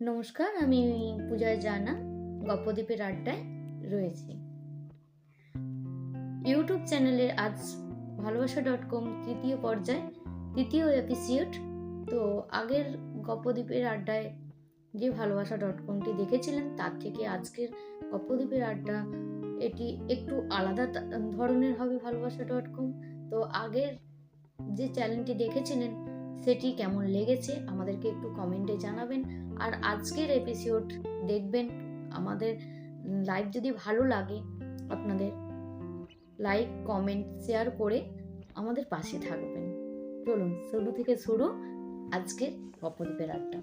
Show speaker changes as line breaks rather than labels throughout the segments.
নমস্কার, আমি পূজয় জানা, গপ্পদ্বীপের আড্ডায় রয়েছি। ইউটিউব চ্যানেলের আজ ভালোবাসা ডট কম তৃতীয় পর্যায়, তৃতীয় এপিসোড তো আগের গপ্পদ্বীপের আড্ডায় যে ভালোবাসা ডট কমটি দেখেছিলেন, তার থেকে আজকের গপ্পদ্বীপের আড্ডা, এটি একটু আলাদা ধরনের হবে ভালোবাসা ডট কম তো আগের যে চ্যানেলটি দেখেছিলেন সেটি কেমন লেগেছে আমাদেরকে একটু কমেন্টে জানাবেন। আর আজকের এপিসোড দেখবেন, আমাদের লাইভ যদি ভালো লাগে, আপনাদের লাইক কমেন্ট শেয়ার করে আমাদের পাশে থাকবেন। চলুন, শুরু থেকে শুরু আজকের গপদীপের আড্ডা।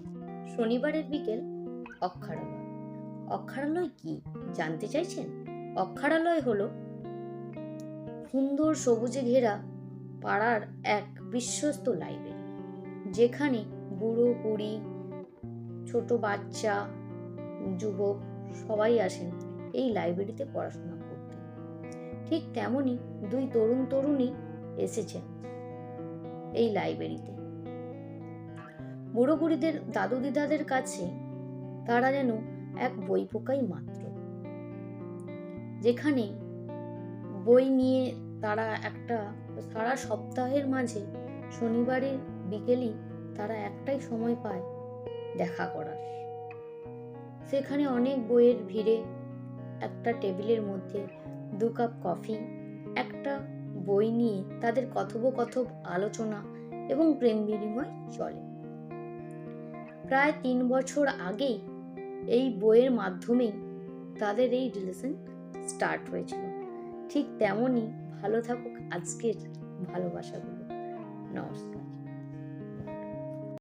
শনিবারের বিকেল, অক্ষরালয়। অক্ষরালয় কি, জানতে চাইছেন? অক্ষরালয় হলো সুন্দর সবুজে ঘেরা পাড়ার এক বিশ্বস্ত লাইব্রেরি যেখানে বুড়ো, বুড়ি, ছোট বাচ্চা, যুবক সবাই আসেন এই লাইব্রেরিতে পড়াশোনা করতে। ঠিক তেমনই দুই তরুণ তরুণী এসেছেন এই লাইব্রেরিতে। বুড়ো বুড়িদের দাদু দিদাদের কাছে তারা যেন এক বই পোকাই মাত্র। যেখানে বই নিয়ে তারা একটা সারা সপ্তাহের মাঝে শনিবারের বিকেলই তারা একটাই সময় পায় দেখা করার। সেখানে অনেক বইয়ের ভিড়ে একটা টেবিলের মধ্যে দু কাপ কফি, একটা বই নিয়ে তাদের কথোপকথব আলোচনা এবং প্রেম বিনিময় চলে। প্রায় তিন বছর আগেই এই বইয়ের মাধ্যমেই তাদের এই রিলেশন স্টার্ট হয়েছিল। ঠিক তেমনই ভালো থাকুক আজকের ভালোবাসাগুলো। নমস্কার।